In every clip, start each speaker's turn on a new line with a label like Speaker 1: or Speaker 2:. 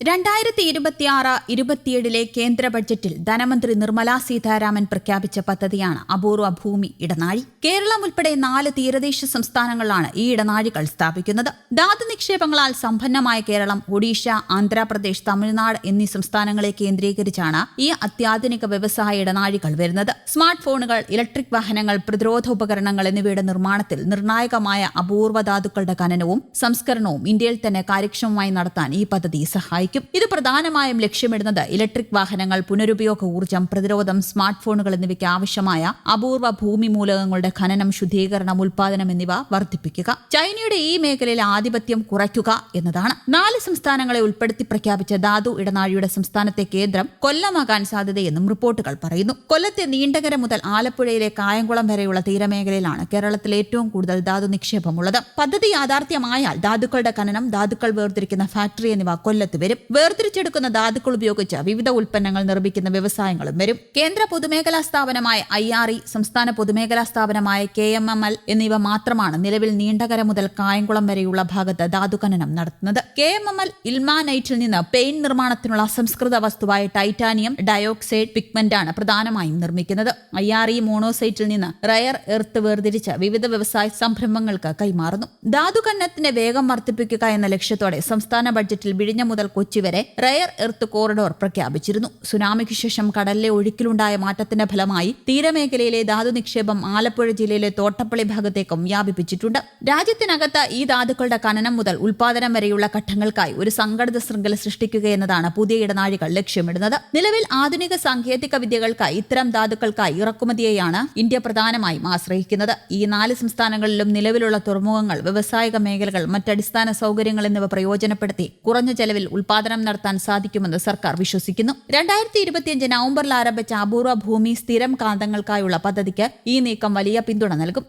Speaker 1: രണ്ടായിരത്തി ഇരുപത്തിയാറ് ഇരുപത്തിയേഴിലെ കേന്ദ്ര ബഡ്ജറ്റിൽ ധനമന്ത്രി നിർമ്മലാ സീതാരാമൻ പ്രഖ്യാപിച്ച പദ്ധതിയാണ് അപൂർവ ഭൂമി ഇടനാഴി. കേരളം ഉൾപ്പെടെ നാല് തീരദേശ സംസ്ഥാനങ്ങളിലാണ് ഈ ഇടനാഴികൾ സ്ഥാപിക്കുന്നത്. ധാതു നിക്ഷേപങ്ങളാൽ സമ്പന്നമായ കേരളം ഒഡീഷ ആന്ധ്രാപ്രദേശ് തമിഴ്നാട് എന്നീ സംസ്ഥാനങ്ങളെ കേന്ദ്രീകരിച്ചാണ് ഈ അത്യാധുനിക വ്യവസായ ഇടനാഴികൾ വരുന്നത്. സ്മാർട്ട് ഫോണുകൾ ഇലക്ട്രിക് വാഹനങ്ങൾ പ്രതിരോധ ഉപകരണങ്ങൾ എന്നിവയുടെ നിർമ്മാണത്തിൽ നിർണായകമായ അപൂർവ ധാതുക്കളുടെ ഖനനവും സംസ്കരണവും ഇന്ത്യയിൽ തന്നെ കാര്യക്ഷമമായി നടത്താൻ ഈ പദ്ധതി സഹായിക്കും ഇത് പ്രധാനമായും ലക്ഷ്യമിടുന്നത് ഇലക്ട്രിക് വാഹനങ്ങൾ പുനരുപയോഗ ഊർജം പ്രതിരോധം സ്മാർട്ട് ഫോണുകൾ എന്നിവയ്ക്ക് ആവശ്യമായ അപൂർവ ഭൂമി മൂലകങ്ങളുടെ ഖനനം ശുദ്ധീകരണം ഉൽപാദനം എന്നിവ വർദ്ധിപ്പിക്കുക. ചൈനയുടെ ഈ മേഖലയിൽ ആധിപത്യം കുറയ്ക്കുക എന്നതാണ്. നാല് സംസ്ഥാനങ്ങളെ ഉൾപ്പെടുത്തി പ്രഖ്യാപിച്ച ധാതു ഇടനാഴിയുടെ സംസ്ഥാനത്തെ കേന്ദ്രം കൊല്ലമാകാൻ സാധ്യതയെന്നും റിപ്പോർട്ടുകൾ പറയുന്നു. കൊല്ലത്തെ നീണ്ടകര മുതൽ ആലപ്പുഴയിലെ കായംകുളം വരെയുള്ള തീരമേഖലയിലാണ് കേരളത്തിൽ ഏറ്റവും കൂടുതൽ ധാതു നിക്ഷേപമുള്ളത്. പദ്ധതി യാഥാർത്ഥ്യമായാൽ ധാതുക്കളുടെ ഖനനം ധാതുക്കൾ വേർതിരിക്കുന്ന ഫാക്ടറി എന്നിവ കൊല്ലത്ത് വരും. വേർതിരിച്ചെടുക്കുന്ന ധാതുക്കൾ ഉപയോഗിച്ച് വിവിധ ഉൽപ്പന്നങ്ങൾ നിർമ്മിക്കുന്ന വ്യവസായങ്ങളും വരും. കേന്ദ്ര പൊതുമേഖലാ സ്ഥാപനമായ ഐ ആർ ഇ സംസ്ഥാന പൊതുമേഖലാ സ്ഥാപനമായ കെ എം എം എൽ എന്നിവ മാത്രമാണ് നിലവിൽ നീണ്ടകര മുതൽ കായംകുളം വരെയുള്ള ഭാഗത്ത് ധാതു ഖനനം നടത്തുന്നത്. കെ എം എം എൽ ഇൽമാനൈറ്റിൽ നിന്ന് പെയിന്റ് നിർമ്മാണത്തിനുള്ള അസംസ്കൃത വസ്തുവായ ടൈറ്റാനിയം ഡയോക്സൈഡ് പിഗ്മെന്റ് ആണ് പ്രധാനമായും നിർമ്മിക്കുന്നത്. ഐ ആർ ഇ മോണോസൈറ്റിൽ നിന്ന് റയർ എർത്ത് വേർതിരിച്ച് വിവിധ വ്യവസായ സംരംഭങ്ങൾക്ക് കൈമാറുന്നു. ധാതു ഖനനത്തിന്റെ വേഗം വർദ്ധിപ്പിക്കുക എന്ന ലക്ഷ്യത്തോടെ സംസ്ഥാന ബഡ്ജറ്റിൽ വിഴിഞ്ഞ മുതൽ കൊച്ചി വരെ റയർ എർത്ത് കോറിഡോർ പ്രഖ്യാപിച്ചിരുന്നു. സുനാമിക്ക് ശേഷം കടലിലെ ഒഴുക്കിലുണ്ടായ മാറ്റത്തിന്റെ ഫലമായി തീരമേഖലയിലെ ധാതു നിക്ഷേപം ആലപ്പുഴ ജില്ലയിലെ തോട്ടപ്പള്ളി ഭാഗത്തേക്കും വ്യാപിപ്പിച്ചിട്ടുണ്ട്. രാജ്യത്തിനകത്ത് ഈ ധാതുക്കളുടെ ഖനനം മുതൽ ഉൽപാദനം വരെയുള്ള ഘട്ടങ്ങൾക്കായി ഒരു സംഘടിത ശൃംഖല സൃഷ്ടിക്കുക എന്നതാണ് പുതിയ ഇടനാഴികൾ ലക്ഷ്യമിടുന്നത്. നിലവിൽ ആധുനിക സാങ്കേതിക വിദ്യകൾക്കായി ഇത്തരം ധാതുക്കൾക്കായി ഇറക്കുമതിയെയാണ് ഇന്ത്യ പ്രധാനമായും ആശ്രയിക്കുന്നത്. ഈ നാല് സംസ്ഥാനങ്ങളിലും നിലവിലുള്ള തുറമുഖങ്ങൾ വ്യവസായിക മേഖലകൾ മറ്റടിസ്ഥാന സൗകര്യങ്ങൾ എന്നിവ പ്രയോജനപ്പെടുത്തി കുറഞ്ഞ ചെലവിൽ ഉൽപാദനം നടത്താൻ സാധിക്കുമെന്ന് സർക്കാർ വിശ്വസിക്കുന്നു. രണ്ടായിരത്തി ഇരുപത്തിയഞ്ച് നവംബറിൽ ആരംഭിച്ച അപൂർവ ഭൂമി സ്ഥിരം കാന്തങ്ങൾക്കായുള്ള പദ്ധതിക്ക് ഈ നീക്കം വലിയ പിന്തുണ നൽകും.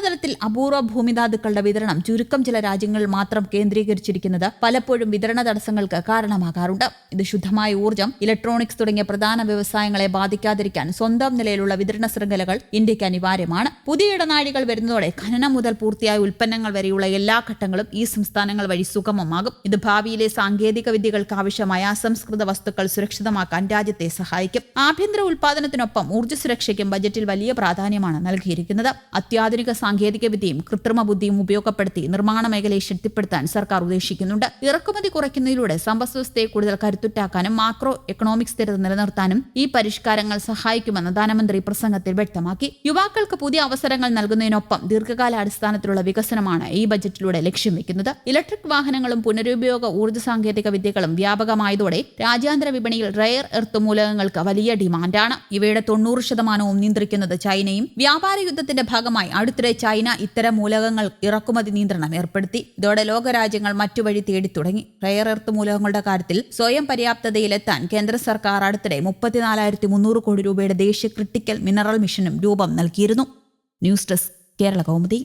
Speaker 1: ആഗോളതലത്തിൽ അപൂർവ ഭൂമിധാതുക്കളുടെ വിതരണം ചുരുക്കം ചില രാജ്യങ്ങൾ മാത്രം കേന്ദ്രീകരിച്ചിരിക്കുന്നത് പലപ്പോഴും വിതരണ തടസ്സങ്ങൾക്ക് കാരണമാകാറുണ്ട്. ഇത് ശുദ്ധമായ ഊർജം ഇലക്ട്രോണിക്സ് തുടങ്ങിയ പ്രധാന വ്യവസായങ്ങളെ ബാധിക്കാതിരിക്കാൻ സ്വന്തം നിലയിലുള്ള വിതരണ ശൃംഖലകൾ ഇന്ത്യയ്ക്ക് അനിവാര്യമാണ്. പുതിയ ഇടനാഴികൾ വരുന്നതോടെ ഖനനം മുതൽ പൂർത്തിയായ ഉൽപ്പന്നങ്ങൾ വരെയുള്ള എല്ലാ ഘട്ടങ്ങളും ഈ സംസ്ഥാനങ്ങൾ വഴി സുഗമമാകും. ഇത് ഭാവിയിലെ സാങ്കേതിക വിദ്യകൾക്ക് ആവശ്യമായ അസംസ്കൃത വസ്തുക്കൾ സുരക്ഷിതമാക്കാൻ രാജ്യത്തെ സഹായിക്കും. ആഭ്യന്തര ഉൽപാദനത്തിനൊപ്പം ഊർജ സുരക്ഷയ്ക്കും ബജറ്റിൽ വലിയ പ്രാധാന്യമാണ് നൽകിയിരിക്കുന്നത്. അത്യാധുനിക സാങ്കേതിക വിദ്യയും കൃത്രിമ ബുദ്ധിയും ഉപയോഗപ്പെടുത്തി നിർമ്മാണ മേഖലയെ ശക്തിപ്പെടുത്താൻ സർക്കാർ ഉദ്ദേശിക്കുന്നുണ്ട്. ഇറക്കുമതി കുറയ്ക്കുന്നതിലൂടെ സമ്പദ് വ്യവസ്ഥയെ കൂടുതൽ കരുത്തുറ്റാക്കാനും മാക്രോ എക്കണോമിക് സ്ഥിരത നിലനിർത്താനും ഈ പരിഷ്കാരങ്ങൾ സഹായിക്കുമെന്ന് ധനമന്ത്രി പ്രസംഗത്തിൽ വ്യക്തമാക്കി. യുവാക്കൾക്ക് പുതിയ അവസരങ്ങൾ നൽകുന്നതിനൊപ്പം ദീർഘകാലാടിസ്ഥാനത്തിലുള്ള വികസനമാണ് ഈ ബജറ്റിലൂടെ ലക്ഷ്യം വെക്കുന്നത്. ഇലക്ട്രിക് വാഹനങ്ങളും പുനരുപയോഗ ഊർജ സാങ്കേതിക വിദ്യകളും വ്യാപകമായതോടെ രാജ്യാന്തര വിപണിയിൽ റെയർ എർത്ത് മൂലകങ്ങൾക്ക് വലിയ ഡിമാൻഡാണ്. ഇവയുടെ തൊണ്ണൂറ് ശതമാനവും നിയന്ത്രിക്കുന്നത് ചൈനയും. വ്യാപാര യുദ്ധത്തിന്റെ ഭാഗമായി അടുത്തിടെ ചൈന ഇത്തരം മൂലകങ്ങൾ ഇറക്കുമതി നിയന്ത്രണം ഏർപ്പെടുത്തി. ഇതോടെ ലോകരാജ്യങ്ങൾ മറ്റു വഴി തേടി തുടങ്ങി. റയർ എർത്ത് മൂലകങ്ങളുടെ കാര്യത്തിൽ സ്വയം പര്യാപ്തതയിലെത്താൻ കേന്ദ്ര സർക്കാർ അടുത്തിടെ മുപ്പത്തിനാലായിരത്തി മുന്നൂറ് കോടി രൂപയുടെ ദേശീയ ക്രിട്ടിക്കൽ മിനറൽ മിഷനും രൂപം നൽകിയിരുന്നു. News desk Kerala Kaumudi.